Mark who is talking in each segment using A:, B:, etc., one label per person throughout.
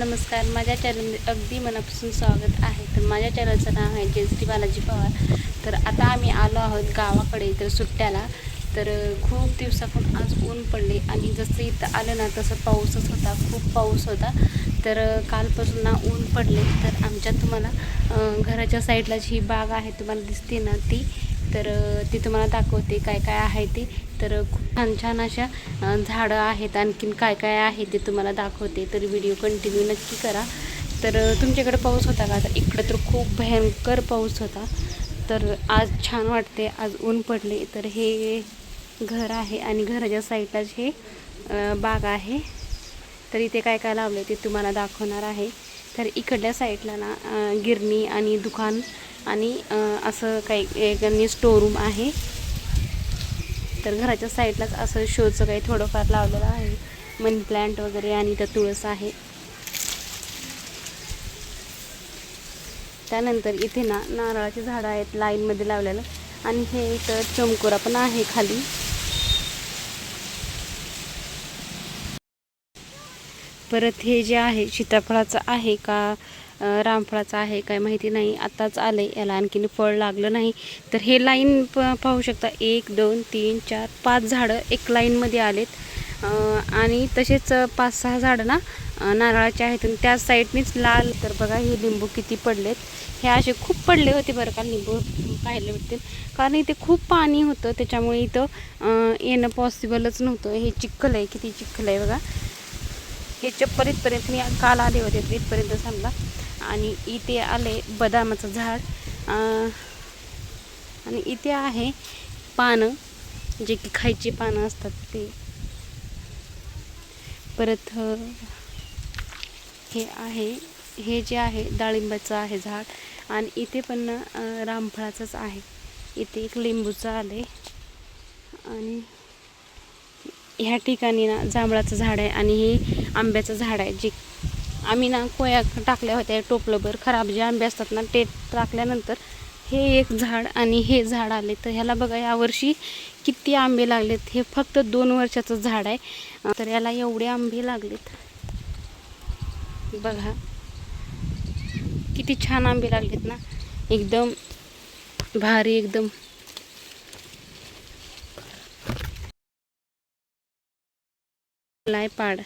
A: नमस्कार माझ्या चॅनलमध्ये अगदी मनापासून स्वागत आहे. तर माझ्या चॅनलचं नाव आहे जयश्री बालाजी पवार. तर आता आम्ही आलो आहोत गावाकडे तर सुट्ट्याला. तर खूप दिवसातून आज ऊन पडले आणि जसं इथं आलं ना तसं पाऊसच होता. खूप पाऊस होता. तर कालपासून ना ऊन पडले. तर आमच्या तुम्हाला घराच्या साईडला जी बाग आहे तुम्हाला दिसते ना ती तर ती तुम्हाला दाखवते काय काय आहे ते. तर खूप छान छान अशा झाडं आहेत. आणखीन काय काय आहे ते तुम्हाला दाखवते. तर व्हिडिओ कंटिन्यू नक्की करा. तर तुमच्याकडे पाऊस होता का? आता इकडं तर खूप भयंकर पाऊस होता. तर आज छान वाटते. आज ऊन पडले. तर हे घर आहे आणि घराच्या साईडलाच हे बाग आहे. तर इथे काय काय लावलं ते तुम्हाला दाखवणार आहे. तर इकडल्या साईडला ना गिरणी आणि दुकान आणि असं काही एक स्टोरूम आहे. तर घराच्या साईडलाच असं शोचं काही थोडंफार लावलेलं आहे. मनी प्लांट वगैरे आणि इथं तुळस आहे. त्यानंतर इथे ना नारळाची झाडं आहेत लाईनमध्ये लावलेलं. आणि हे इथं चमकोरा पण आहे खाली. परत हे जे आहे सीताफळाचं आहे का रामफळाचं आहे काय माहिती नाही. आत्ताच आलं आहे याला आणखीन फळ लागलं नाही. तर हे लाईन प पाहू शकता. एक दोन तीन चार पाच झाडं एक लाईनमध्ये आलेत. आणि तसेच पाच सहा झाडं ना नारळाचे आहेत. आणि त्या साईडनेच लाल तर बघा हे लिंबू किती पडलेत. हे असे खूप पडले होते बरं का लिंबू पाहायला भेटतील. कारण इथे खूप पाणी होतं त्याच्यामुळे इथं येणं पॉसिबलच नव्हतं. हे चिखल आहे किती चिखल आहे बघा. हे चप्पल इथपर्यंत मी काल आले होते इथपर्यंत समजा आणि इथे आले बदामाचं झाड. आणि इथे आहे पानं जे की खायची पानं असतात ते. परत हे आहे हे जे आहे डाळिंबाचं आहे झाड. आणि इथे पण रामफळाचंच आहे. इथे एक लिंबूचं आले. आणि ह्या ठिकाणी ना जांभळाचं झाड आहे आणि हे आंब्याचं झाड आहे जे आम्ही ना कोया टाकल्या होत्या टोपलंभर खराब जे आंबे असतात ना ते टाकल्यानंतर हे एक झाड आणि हे झाड आले. तर ह्याला बघा यावर्षी किती आंबे लागलेत. हे फक्त दोन वर्षाचं झाड आहे. तर याला एवढे आंबे लागलेत. बघा किती छान आंबे लागलेत ना. एकदम भारी एकदम. लाय पाड.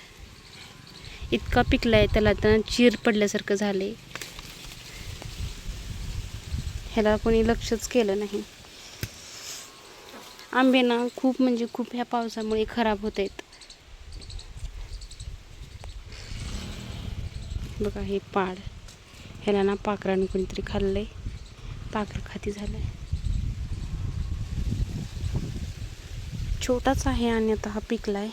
A: इतका पिकला आहे त्याला आता चीर पडल्यासारखं झाले ह्याला कोणी लक्षच केलं नाही. आंबे ना खूप म्हणजे खूप ह्या पावसामुळे खराब होत आहेत. बघा हे पाड. ह्याला ना पाखरानं कोणीतरी खाल्लंय. पाखर खाती झालंय. छोटाच आहे आणि आता हा पिकला आहे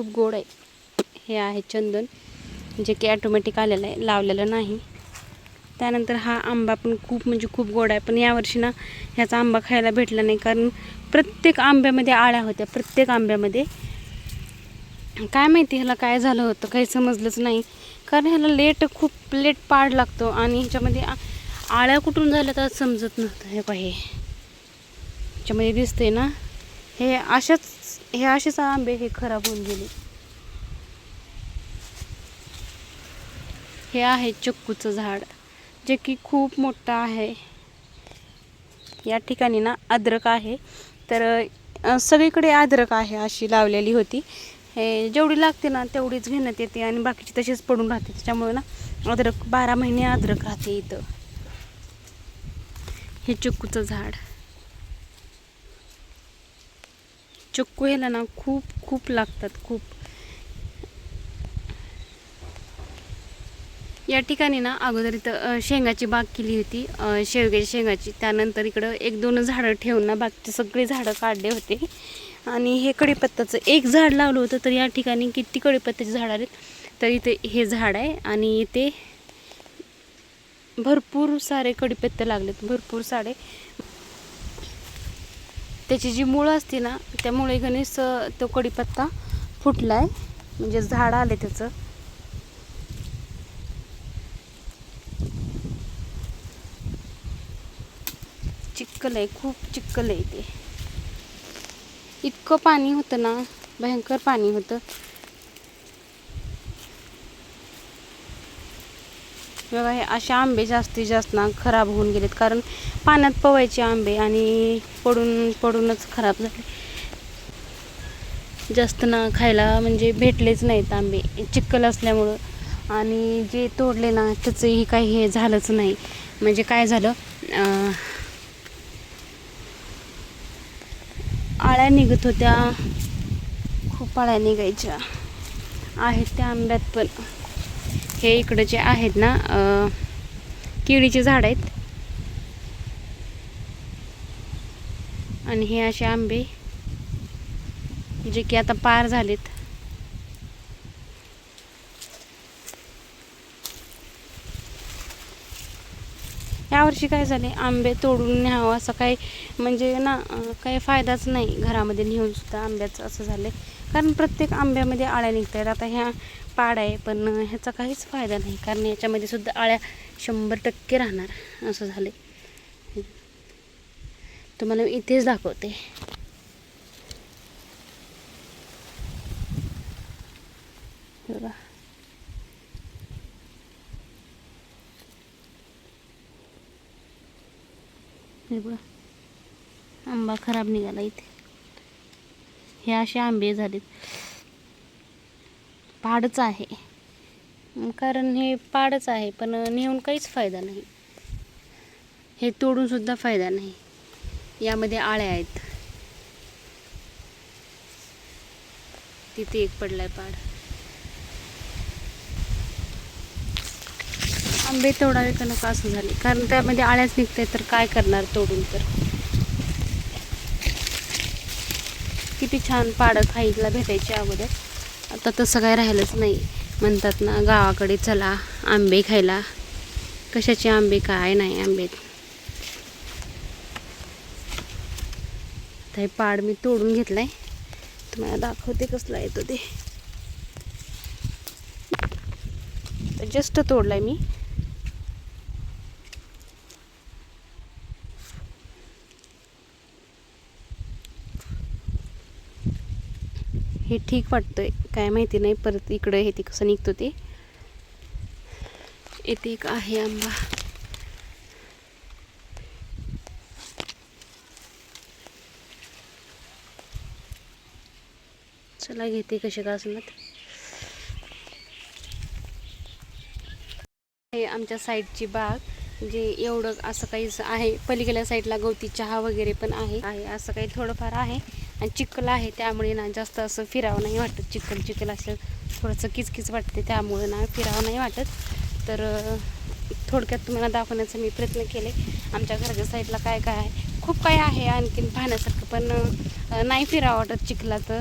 A: खूप गोड आहे. हे आहे चंदन जे की ॲटोमॅटिक आलेलं आहे लावलेलं नाही. त्यानंतर हा आंबा पण खूप म्हणजे खूप गोड आहे. पण यावर्षी ना ह्याचा आंबा खायला भेटला नाही. कारण प्रत्येक आंब्यामध्ये आळ्या होत्या. प्रत्येक आंब्यामध्ये काय माहिती ह्याला काय झालं होतं? काही समजलंच नाही. कारण ह्याला लेट खूप लेट पाड लागतो. आणि ह्याच्यामध्ये आळ्या कुठून झाल्या तर समजत नव्हतं. हे पाहि ह्याच्यामध्ये दिसते ना. हे अशाच हे असेच आंबे हे खराब होऊन गेले. हे आहे चक्कूचं झाड जे की खूप मोठं आहे. या ठिकाणी ना अद्रक आहे. तर सगळीकडे अद्रक आहे अशी लावलेली होती. हे जेवढी लागते ना तेवढीच घेण्यात येते आणि बाकीची तशीच पडून राहते. त्याच्यामुळे ना अद्रक बारा महिने अद्रक राहते इथं. हे चक्कूचं झाड. चक्कू ह्याला ना खूप खूप लागतात खूप. या ठिकाणी ना अगोदर इथं शेंगाची बाग केली होती. शेवग्याची शेवग्याच्या शेंगाची. त्यानंतर इकडं एक दोन झाडं ठेवून ना बाकीचे सगळे झाडं काढले होते. आणि हे कढीपत्त्याचं एक झाड लावलं होतं तर या ठिकाणी किती कढीपत्त्याची झाड आहेत तर इथे हे झाड आहे. आणि इथे भरपूर सारे कढीपत्ते लागलेत भरपूर सारे. त्याची जी मुळं असते ना त्यामुळे गणेश तो कढीपत्ता फुटला आहे म्हणजे झाड आले त्याचं. चिक्कल आहे खूप चिक्कल आहे ते. इतकं पाणी होतं ना भयंकर पाणी होतं. बघा हे असे आंबे जास्तीत जास्त ना खराब होऊन गेलेत. कारण पाण्यात पवायचे आंबे आणि पडून पडूनच खराब झाले. जास्त ना खायला म्हणजे भेटलेच नाहीत आंबे. चिक्कल असल्यामुळं. आणि जे तोडले ना त्याचंही काही हे झालंच नाही. म्हणजे काय झालं? आळ्या निघत होत्या. खूप आळ्या निघायच्या. आहेत त्या आंब्यात पण. हे इकडे जे आहेत ना केळीचे झाड आहेत. आणि हे असे आंबे जे की आता पार झालेत. यावर्षी काय झाले? आंबे तोडून न्यावं असं काही म्हणजे ना काही फायदाच नाही घरामध्ये नेऊन सुद्धा आंब्याचं असं झालं कारण प्रत्येक आंब्यामध्ये आळ्या निघत आहेत आता ह्या पाड आहे पण ह्याचा काहीच फायदा नाही. कारण याच्यामध्ये सुद्धा आळ्या शंभर टक्के राहणार असं झाले तुम्हाला मी इथेच दाखवते. बघा. बघा. आंबा खराब निघाला इथे. हे असे आंबे झालेत. पाडच आहे. कारण हे पाडच आहे पण नेऊन काहीच फायदा नाही. हे तोडूनसुद्धा फायदा नाही. यामध्ये आळ्या आहेत. तिथे एक पडलाय पाड. आंबे तोडावे का नका असं झाले. कारण त्यामध्ये आळ्याच निघते तर काय करणार तोडून तर? किती छान पाडं खाईला भेटायची अगोदर. आता तसं काय राहिलंच नाही. म्हणतात ना गावाकडे चला आंबे खायला. कशाचे आंबे? काय नाही आंबेत. आता हे पाड मी तोडून घेतलाय. तुम्हाला दाखवते कसला येतो ते. जस्ट तोडलाय मी. हे ठीक वाटतं आहे काय माहिती नाही परत इकडं हे ते कसं निघतो ते. येथे एक आहे आंबा. चला घेते कसे का असणार. हे आमच्या साईडची बाग जे एवढं असं काहीच आहे. पलीकडल्या साईडला गवती चहा वगैरे पण आहे. आहे असं काही थोडंफार आहे. आणि चिखल आहे त्यामुळे ना जास्त असं फिरावं नाही वाटत. चिखल चिखल असं थोडंसं किचकिच वाटते त्यामुळे ना फिरावं नाही वाटत. तर थोडक्यात तुम्हाला दाखवण्याचा मी प्रयत्न केले. आमच्या घराच्या साईडला काय काय आहे? खूप काही आहे आणखीन पाहण्यासारखं पण नाही फिरावं वाटत चिखलात.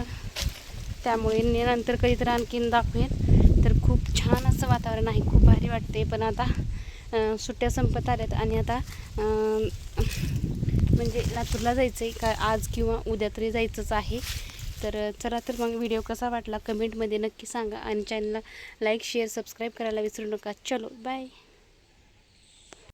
A: त्यामुळे नंतर नंतर कधीतर आणखीन दाखवेन. तर खूप छान असं वातावरण आहे खूप भारी वाटते. पण आता सुट्ट्या संपत आल्यात आणि आता म्हणजे लातूरला जायचं आहे का आज किंवा उद्या तरी जायचंच आहे. तर चला तर मग व्हिडिओ कसा वाटला कमेंटमध्ये नक्की सांगा आणि चॅनलला लाईक शेअर सबस्क्राईब करायला विसरू नका. चलो बाय